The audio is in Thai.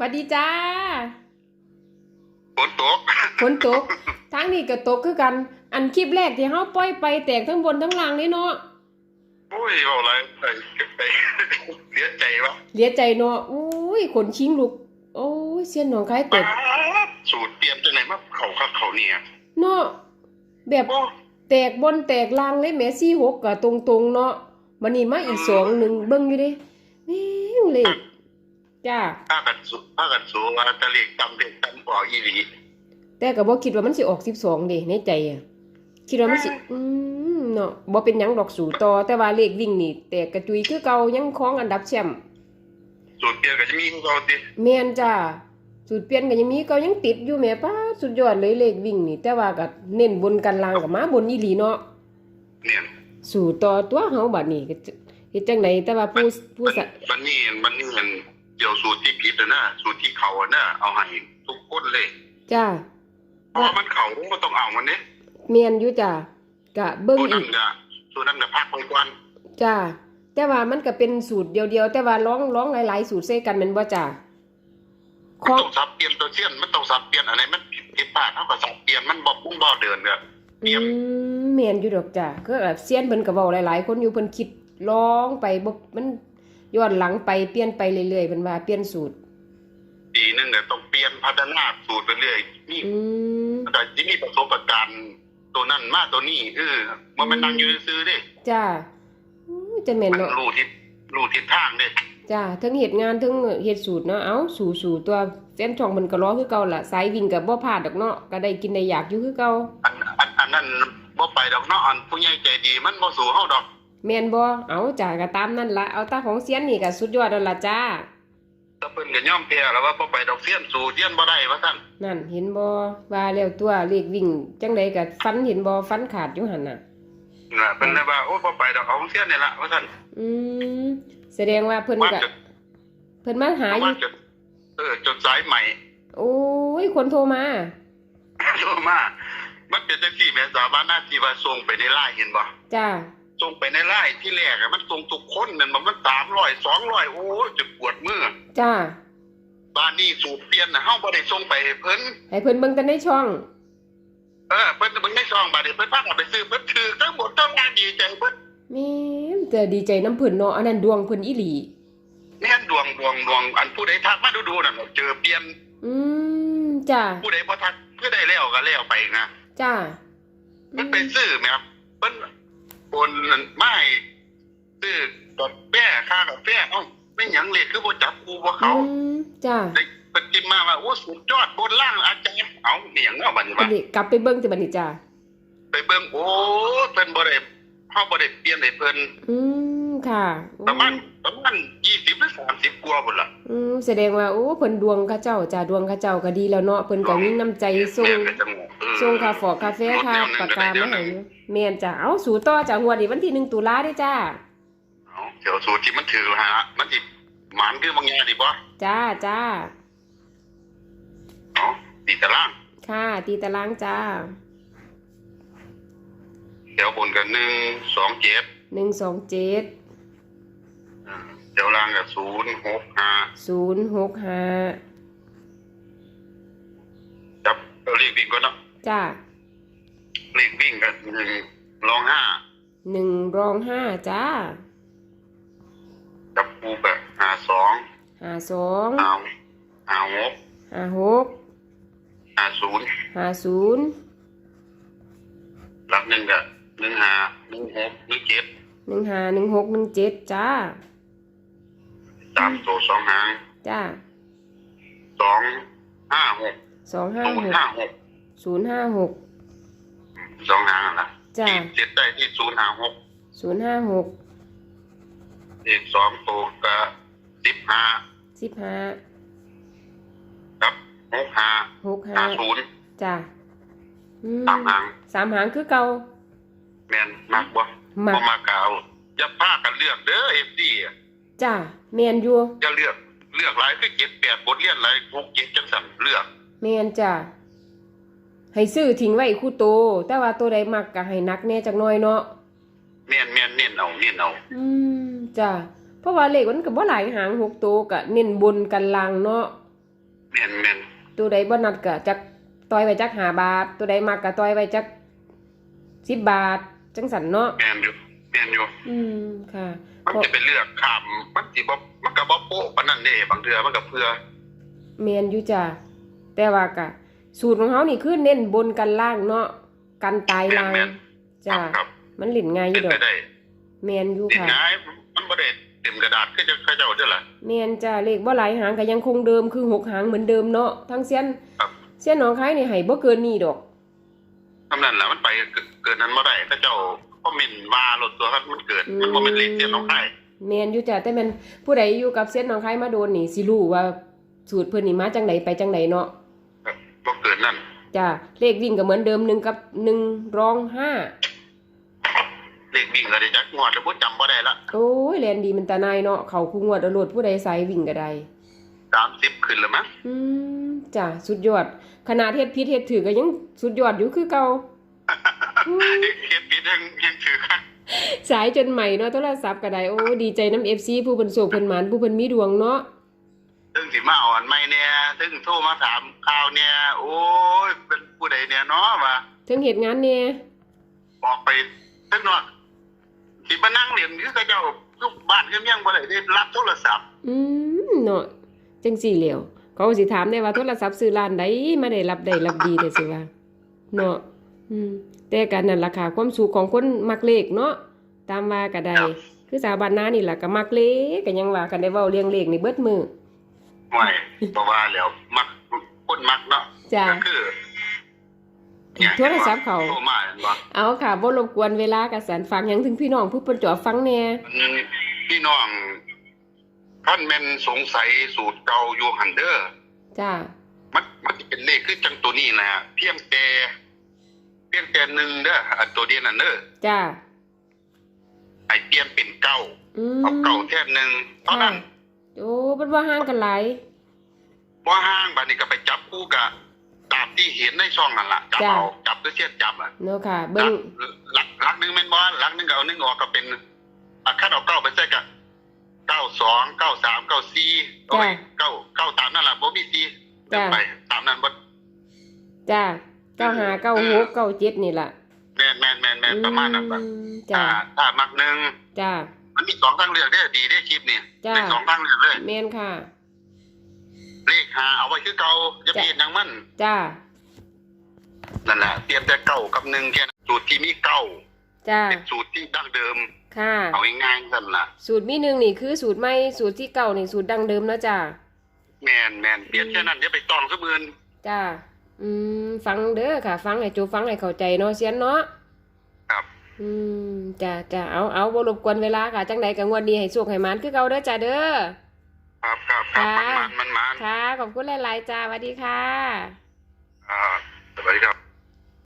หวัสดีจ้าฝนตกฝนตกทั้งนี้ก็ตกคือกัน อันคลิปแรกที่เฮาปล่อยไปแตกทั้งบนทั้งล่างเลยเนาะโอ้ยเอาอะไรไปไปเสียใจวะเหลียใจเนาะอุ้ยขนชิงลุกโอ้ยเสียนหนองคายตป๊ากดสูตรเตรียมจะไหนมาเขาคักเขาเนี่ยเนาะแบบโอ้แตกบนแตกล่างเลยแหม่ซี่หกก็ตรงๆเนาะบัดนี้มาอีกสองหนึ่งเบิ่งอยู่เด้แม่งเลข จ้าถ้ากันสูถ้ากันสูว่าจะเรียกตำเรียกตำบอกอีหลีแต่ก็บ่คิดว่ามันสิออก12เด้ในใจอะคิดว่ามันสิอืมเนาะบ่เป็นหยังดอกสู่ต่อแต่ว่าเลขวิ่งนี่ แตกกระจุยคือเก่ายังครองอันดับแชมป์สูตรเปลี่ยนก็จะมีของเขาติแม่นจ้าสูตรเปลี่ยนก็ยังมีเก่ายังติดอยู่แหม่ป้าสุดยอดเลยเลขวิ่งนี่ แต่ว่าก็เน้นบนกันล่างกับมาบนอีหลีเนาะเนี่ยสู่ต่อตัวเฮาบัดนี้ก็จะเฮ็ดจังไดแต่ว่าผู้ผู้มันสะมันนี่มันนี่มัน เดี๋ยวสูตรที่ผิดอะนะสูตรที่เขาอะนะเอาให้ทุกคนเลยจ้าเพราะว่ามันเขาก็ต้องเอามันเนี่ยแม่นอยู่จ้าก็เบิ่งตัวอีนั้นกก็ตัวนั้นก็พักไว้ก่อนจ้าแต่ว่ามันก็เป็นสูตรเดียวๆแต่ว่าร้องร้องหลายๆสูตรใส่กันแม่นบ่จ้าขมันองต้องสับเปลี่ยนตัวเสี้ยนมันต้องสับเปลี่ยนอะไรมันผิดผิดพลาดเท่ากับสับเปลี่ยนมันบอกปุ้งบ่เดินก็เตรีอืยมมแม่นอยู่ดอกจ้าก็แบบเซียนเพิ่นก็เว้าหลายๆ คนอยู่เพิ่นคิดร้องไปบ่มัน ย้อนหลังไปเปลี่ยนไปเรื่อยๆเพิ่นว่าเปลี่ยนสูตรปีหนึงเนี่ยต้องเปลี่ยนพัฒนาสูตรไปเรื่อยนี่อืมแต่ที่มีประสบการณ์ตัวนั้นมาตัวนี้เออมันมันนั่งอยู่ซื้อๆเด้จ้าอู้ยจะแม่นมันเนาะรู้ทิศรู้ทิศทางเด้จ้าทั้งเฮ็ดงานทั้งเฮ็ดสูตรเนาะเอ้าสู่ๆตัวแฟนช่องเพิ่นก็รอคือเก่าล่ะสายวิ่งก็บ่พลาดดอกเนาะก็ได้กินได้อยากอยู่คือเก่าอันอันอันนั้นบ่ไปดอกเนาะอันผู้ใหญ่ใจดีมันบ่สู่เฮาดอก แม่นบ่เอาจ้าก็ตามนั่นล่ะเอาตาของเซียนนี่ก็สุดยอดแล้วล่ะจ้าแต่เพิ่นก็ยอมแพ้แล้วว่าบ่ไปดอกเสี้ยนสู่เสี้ยนบ่ได้ว่าซั่นนั่นเห็นบ่ว่าแล้วตัวเลขวิ่งจังไดก็ฟันเห็นบ่ฟันขาดอยู่หั่นน่ะน่ะเพิ่นเลยว่าโอ้บ่ไปดอกเอาของเสี้ยนนี่ล่ะว่าซั่นอืมแสดงว่าเพิ่นว่าก็จะเพิ่นมาหาอว่ายู่จะเออจดสายใหม่ โอ้ยคนโทรมาโทรมามันเป็นจังซี่แม่สาบานหน้าที่ว่าส่งไปในไลน์เห็นบ่จ้า ส่งไปในไลน์ที่แรกอะมันส่งทุกคนนั่นมันมันสามร้อยสองร้อยโอ้ยจะปวดมือจ้าบ้านนี้สูตรเปลี่ยนนะเฮาบ่ได้ส่งไปให้เพิ่นให้เพิ่นเบิ่งแต่ในช่อง เออเพิ่นเบิ่งในซองบาดนี้เพิ่นพากันไปซื้อเพิ่นถือทั้งหมดทั้งงานดีใจเพิ่นแม่นแต่ดีใจน้ำเพิ่นเนาะอันนั้นดวงเพิ่นอีหลีแม่นดวงดวงดวงอันผู้ใดทักมาดูๆนั่นเจอเปลี่ยน อืมจ้าผู้ใดบ่ทักคือได้แล้วก็แล้วไปนะจ้าเพิ่นไปซื้อแม่ครับเพิ่น โอนเงินมาให้ซื้อกาแฟค่ากาแฟเอ้าไม่หยังเลยคือบ่จับกูบ่เขาอืมจ้าได้เพิ่นกินมาว่าโอ้สุดยอดบนล่างอาจารย์เอ้านี่หยังเนาะบัดนี้บัว่าดนี้กลับไปเบิ่งแต่บัดนี้จ้าไปเบิ่งโอ้เพิ่นบ่ได้เฮาบ่ได้เปลี่ยนให้เพิ่นอืมค่ะประมาณประมาณ20หรือ30กว่าพุ่นล่ะอืมแสดงว่าโอ้เพิ่นดวงเขาเจ้าจ้าดวงเขาเจ้าก็ดีแล้วเนาะเพิ่นก็มีน้ำใจส่งแม่ก็จังเออ ส่งคาฟอกาแฟค่าปากกามาให้อยู่แม่นจ้าเอาสู่ต่อจ้างวดนี้วันที่1ตุลาเด้อจ้าเอาเดี๋ยวสูตรที่มันถือฮะมันสิหมานคือบางอย่างนี่บ่จ้าจ้าเอาตีตาราง ค่ะ ตีตารางจ้า เดี๋ยวบนกันหนึ่งสองเจ็ดหนึ่งสองเจ็ดเดี๋ยวล่างกับศูนย์หกห้าศูนย์หกห้าจับเอาเลขวิ่งก่อนเนาะ จ้าเลขวิ่งกันหนึ่งรองห้าหนึ่งรองห้าจ้าจับปูแบบห้าสองห้าสองห้าห้าหกห้าหกห้าศูนย์ห้าศูนย์หลักหนึ่งกับหนึ่งห้าหนึ่งหกหนึ่งเจ็ดหนึ่งห้าหนึ่งหกหนึ่งเจ็ดจ้าสามตัวสองหางจ้าสองห้าหกสองห้าศูนหย์กห้าหก ศูนย์ห้าหกสองหางนะจ้าเจ็ดได้ที่ศูนย์ห้าหกศูนย์ห้าหกอีกสองตัวกับสิบห้าสิบห้ากับหกห้าหกห้าห้าศูนย์จ้าอืสามหางสามหางคือเก่า แมนมากบ่มาบ่มากเอาอย่าพากันเลือกเด้อเอฟซีจ้าแมนอยู่อย่าเลือกเลือกหลายคือเจ็ดแปดบทเรียนหลายหกเจ็ดจังสันเลือก แมนจ้า ให้ซื้อทิ้งไว้คู่โต แต่ว่าตัวใดมักก็ให้นักแน่จักหน่อยเนาะแม่นแม่นเน้นเอาเน้นเอาอืมจ้ะเพราะว่าเลขมันก็บ่หลายหางหกตัวก็เน้นบนกันล่างเนาะม่นแม่นตัวใดบ่นัดก็จักต่อยไว้จักห้าบาท ตัวใดมักก็ต่อยไว้จักสิบบาท จังสันเนาะแม่นอยู่แม่นอยู่อืมค่ะ มันจะเป็นเลือกคำมันสิบ่มันก็บ่โป๊ะปานนั้นเด้บางเทื่อมันก็เพื่อแมนอยู่จ้ะแต่ว่าก็ สูตรของเขานี่คือเน้นบนกันล่างเนาะกันตายล่างแม่นจ้ะครับมันหลินง่ายอเป็ยู่นดอไปกได้แมนอยู่ดินค่ะ ง่ายมันบ่ได้เต็มกระดาษคือจะเขาเจ้าเด้อล่ะ แมนจ้ะเลขบ่หลายหางก็ยังคงเดิมคือหกหางเหมือนเดิมเนาะทั้งเส้นครับ เส้นหนองคายนี่ให้บ่เกินนี้ดอก ทำนั้นล่ะมันไปเกินนั้นบ่ได้เขาเจ้าคอมเมนต์ว่ารถตัวครับมันเกิดมันบ่เป็นเลขเสียน้องไห้แมนอยู่จ้ะแต่แมันผู้ใดอยู่กับเส้นหนองคายมาโดนนี่สิรู้ว่าสูตรเพิ่นนี่มาจังไดไปจังไดเนาะครับ บ่เกินนั่นจ้ะเลขวิ่งก็เหมือนเดิมหนึ่งกับหนึ่งรองห้าเลขวิ่งก็ได้จักงวดแล้วบ่จำบ่ได้ละโอ้ยแลนดีมันตาหนายเนาะเขาคู่งวดเอาโลดผู้ใดใส่วิ่งก็ได้30ขึ้นแล้วมั้งอืมจ้ะสุดยอด ขนาดเฮ็ดผิดเฮ็ดถือก็ยังสุดยอดอยู่คือเก่าอืมเฮ็ดผิดยังยังถือคักสายจนใหม่เนาะโทรศัพท์ก็ได้โอ้ดีใจน้ำ FC ผู้เพิ่นโศกเพิ่นหมานผู้เพิ่นมีดวงเนาะซึ่งสิมาเอาอันใหม่เนี่ย ซึ่งโทรมาถามข่าวเนี่ยโอ้ยเป็นผู้ใดเนี่ยเนาะว่าถึงเหตุงานแหน่บอกไปซึ่งเนาะสิมานั่งเรียนคือเขาเจ้าลูกบ้านก็ยังบ่ได้ได้รับโทรศัพท์ อืมเนาะจังสี่แหล้วเขาก็สิถามได้ว่าโทรศัพท์ซื้อร้านใดมาได้รับได้รับดีได้สิว่าเนาะอืมแต่กันนั่นราคาความสุขของคนมักเลขเนาะตามว่าก็ได้คือสาวบ้านนานี่แหละก็มักเลขก็ยังว่ากันได้เว้าเรียงเลขนี่เบิดมือ ห่วยบ่ว่าแล้วมักคนมักเนาะจ้ะก็คือโทรศัพท์เขาโทรมาเห็นบ่เอาค่ะบ่รบกวนเวลากระสันฟังหยังถึงพี่น้องผู้เพิ่นจ่อฟังแหน่มันพี่น้องท่านแม่นสงสัยสูตรเก่าอยู่หันเด้อจ้ามันมันสิเป็นเลขคือจังตัวนี้แหละเพียงแต่เพียงแต่หนึ่งเด้ออันตัวเดียวนั่นเด้อจ้าให้เปลี่ยนเป็นเก้าอืมเอาเก้าแทนหนึ่งเท่านั้น โอ้เพิ่นว่าห่างกันหลายบ่ห้างบัดนี้ก็ไปจับคู่กับตามที่เห็นในช่องนั่นล่ะจับจ้ะเอาจับด้วยเสียนจับอะเนาะค่ะเบิ่งหลักหลักหนึ่งแม่นบ่หลักหนึ่งก็เอาหนึ่งออกก็เป็นอะคัดเอาเก้าไปใส่กับเก้าสองเก้าสามเก้าสี่โอ้ยเก้าเก้าตามนั่นล่ะบ่มีสี่เดินไปตามนั้นบ่จ้าเก้าห้าเก้าหกเก้าเจ็ดนี่ล่ะแม่นแม่นแม่นแม่นประมาณนั้นบ่อืมจ้าอ่าถ้ามักหนึ่งจ้า มันมีสองทางเลือกได้อดีได้อคลิปนี่จ้ะเป็นสองทางเลือกเลยแม่นค่ะ เลขหาเอาไว้คือเก่าจะจ้ะเปลี่ยนหยังมันจ้า นั่นแหละเปลี่ยนแต่เก่ากับหนึ่งแค่นั้นสูตรที่มีเก่าจ้า เป็นสูตรที่ดั้งเดิม ค่ะ เอาง่ายๆนั่นล่ะ สูตรมีหนึ่งนี่คือสูตรใหม่สูตรที่เก่านี่สูตรดั้งเดิมแล้วจ้า แมนแมนเปลี่ยนแค่นั้นอย่าไปตองซะมือนจ้า อืม ฟังเด้อค่ะ ฟังให้จูฟังให้เข้าใจเนาะเสียนเนาะครับ อืมจ้าจ้าเอาเอาบ่รบกวนเวลาค่ะ จังใดก็งวดนี้ให้สุขให้หมันคือเก่าเด้อจ้าเด้อ ครับครับครับค่ะมันมันมันมันค่ะ ขอบคุณหลาย ๆ จ้าสวัสดีค่ะ อ่าสวัสดีครับ